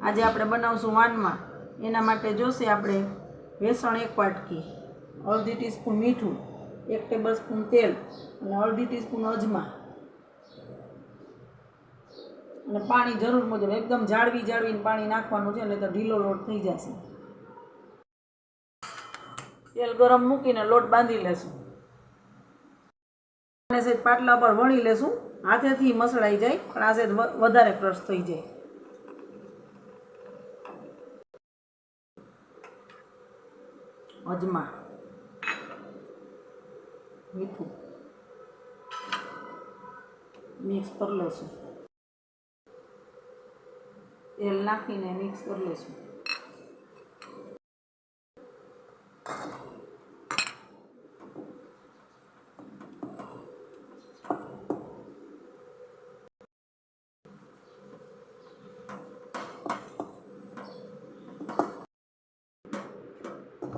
આજે આપણે બનાવશું વાનમાં. એના માટે જોશે આપણે વેસણ એક વાટકી, અડધી ટીસ્પૂન મીઠું, એક ટેબલ સ્પૂન તેલ અને અડધી ટીસ્પૂન અજમા. અને પાણી જરૂર મુજબ, એકદમ જાળવી જાળવીને પાણી નાખવાનું છે એટલે તો ઢીલો લોટ થઈ જશે. તેલ ગરમ મૂકીને લોટ બાંધી લેશું. પાટલા પર વણી લેશું. હાથેથી મસળાઈ જાય, પણ આ સેજ વધારે ક્રશ થઈ જાય. અજમા. મીઠું. મિક્સ કરી લેશું તેલ નાખીને મિક્સ કરી લેશું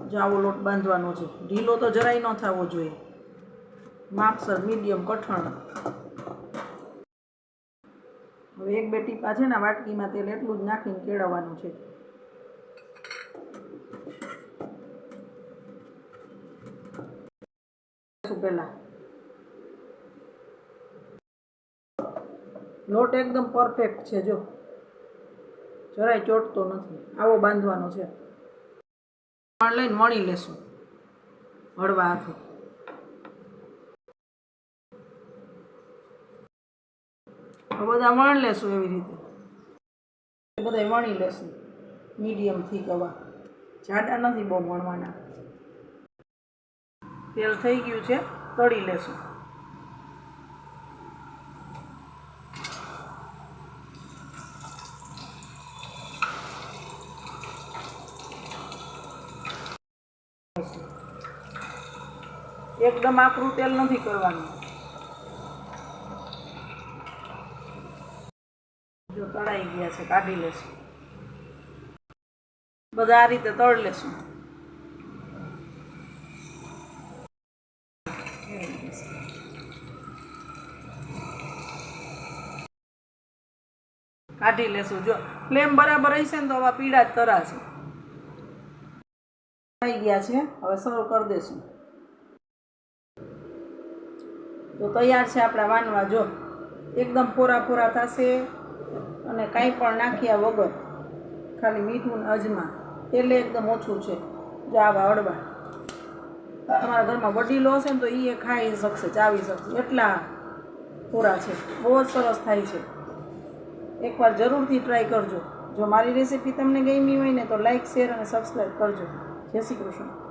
જો આવો લોટ બાંધવાનો છે. ઢીલો તો જરાય ન થવો જોઈએ. માપસર, મીડિયમ, કઠણ. હવે એક બે ટીપા છે ને વાટકીમાં તેલ એટલું જ નાખીને કેળવવાનું છે. પહેલાં? લોટ એકદમ પરફેક્ટ છે, જો. જરાય ચોટતો નથી. આવો બાંધવાનો છે. વણ લઈને વણી લેશું. હળવા હાથે. બધા વણ લેશું એવી રીતે. બધા વણી લેશું. મીડિયમથી ગવા. જાડા નથી બહુ વણવાના તેલ થઈ ગયું છે, તળી લેશું. એકદમ આકરું તેલ નથી કરવાનું. જો તળાઈ ગયા છે, કાઢી લેશું. બધા આ રીતે તળ લેશું. કાઢી લેશું. જો ફ્લેમ બરાબર હશે ને તો આવા પીળા જ તરાશે થઈ ગયા છે, હવે સર્વ કરી દેશું. તો તૈયાર છે આપણા વાનવા, જો. એકદમ પોરા પોરા થશે અને કાંઈ પણ નાખ્યા વગર ખાલી મીઠું ને અજમા. તેલે એકદમ ઓછું છે. જો આવા અડવા તમારા ઘરમાં વડીલો હશે ને તો એ ખાઈ શકશે, ચાવી શકશે. એટલા પૂરા છે. બહુ જ સરસ થાય છે. એકવાર જરૂરથી ટ્રાય કરજો. જો મારી રેસીપી તમને ગમી હોય ને તો લાઈક શેર અને સબસ્ક્રાઈબ કરજો. જય શ્રી કૃષ્ણ.